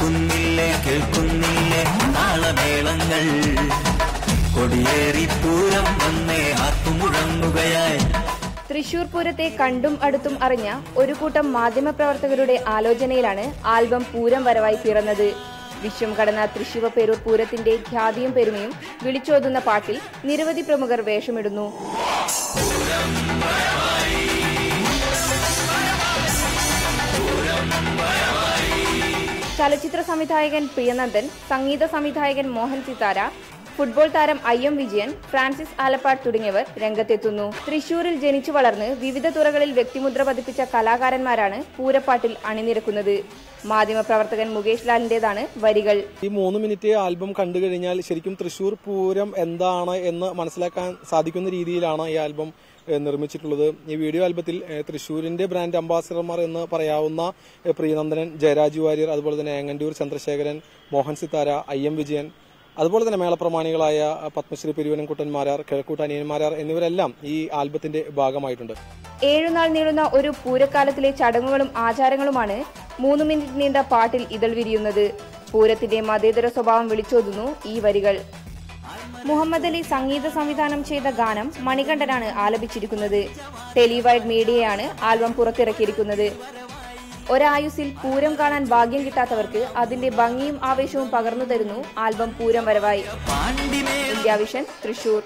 കേൾക്കുന്നില്ലേ കേൾക്കുന്നില്ലേ? താളമേളങ്ങൾ കൊടിയേറി പൂരം വന്നേ ആർത്തുമുഴങ്ങുകയായി തൃശൂർ പൂരത്തെ കണ്ടും അടുത്തും അറിഞ്ഞ ഒരു കൂട്ടം മാധ്യമപ്രവർത്തകരുടെ ആലോചനയിലാണ് ആൽബം പൂരം വരവായി പിറന്നത് വിശ്വം കടന്ന തൃശൂർ പേരൂർ പൂരത്തിന്റെ ഖ്യാതിയും പെരുമയും വിളിച്ചോതുന്ന പാട്ടിൽ നിരവധി പ്രമുഖർ വേഷമിടുന്നു. ചലച്ചിത്ര സംവിധായകൻ പ്രിയനന്ദൻ സംഗീത സംവിധായകൻ മോഹൻ സിതാര ഫുട്ബോൾ താരം I M Vijayan Francis Alappad തുടങ്ങിയവർ രംഗത്തെത്തുന്നു. തൃശൂരിൽ ജനിച്ചു വളർന്ന് വിവിധ തുറകളിൽ വ്യക്തിമുദ്ര പതിപ്പിച്ച കലാകാരന്മാരാണ് പൂരപ്പാട്ടിൽ അണിനിരക്കുന്നത്. മാധ്യമപ്രവർത്തകൻ മുകേഷ് ലാലിന്റേതാണ് വരികൾ. ഈ മൂന്ന് മിനിറ്റ് ആൽബം കണ്ടു കഴിഞ്ഞാൽ ശരിക്കും തൃശൂർ പൂരം എന്താണ് എന്ന് മനസ്സിലാക്കാൻ സാധിക്കുന്ന രീതിയിലാണ് ഈ ആൽബം നിർമ്മിച്ചിട്ടുള്ളത്. ഈ വീഡിയോ ആൽബത്തിൽ തൃശൂരിന്റെ ബ്രാൻഡ് അംബാസിഡർമാർ എന്ന് പറയാവുന്ന പ്രിയനന്ദനൻ ജയരാജ് വാര്യർ അതുപോലെ തന്നെ ഏങ്ങണ്ടൂർ ചന്ദ്രശേഖരൻ മോഹൻ സിത്താര ഐ എം വിജയൻ അതുപോലെ തന്നെ മേളപ്രമാണികളായ പത്മശ്രീ പെരുവനംകുട്ടന്മാരാർ കിഴക്കൂട്ട് അനിയന്മാരാർ എന്നിവരെല്ലാം ഈ ആൽബത്തിന്റെ ഭാഗമായിട്ടുണ്ട്. ഏഴുനാൾ നീളുന്ന ഒരു പൂരക്കാലത്തിലെ ചടങ്ങുകളും ആചാരങ്ങളുമാണ് മൂന്ന് മിനിറ്റ് നീണ്ട പാട്ടിൽ ഇതൾ വിരിയുന്നത്. പൂരത്തിന്റെ മതേതര സ്വഭാവം വിളിച്ചോതുന്നു ഈ വരികൾ. മുഹമ്മദ് അലി സംഗീത സംവിധാനം ചെയ്ത ഗാനം മണികണ്ഠനാണ് ആലപിച്ചിരിക്കുന്നത്. ടെലിവൈഡ് മീഡിയയാണ് ആൽബം പുറത്തിറക്കിയിരിക്കുന്നത്. ഒരായുസിൽ പൂരം കാണാൻ ഭാഗ്യം കിട്ടാത്തവർക്ക് അതിന്റെ ഭംഗിയും ആവേശവും പകർന്നു തരുന്നു ആൽബം പൂരം വരവായി. India vision Thrissur.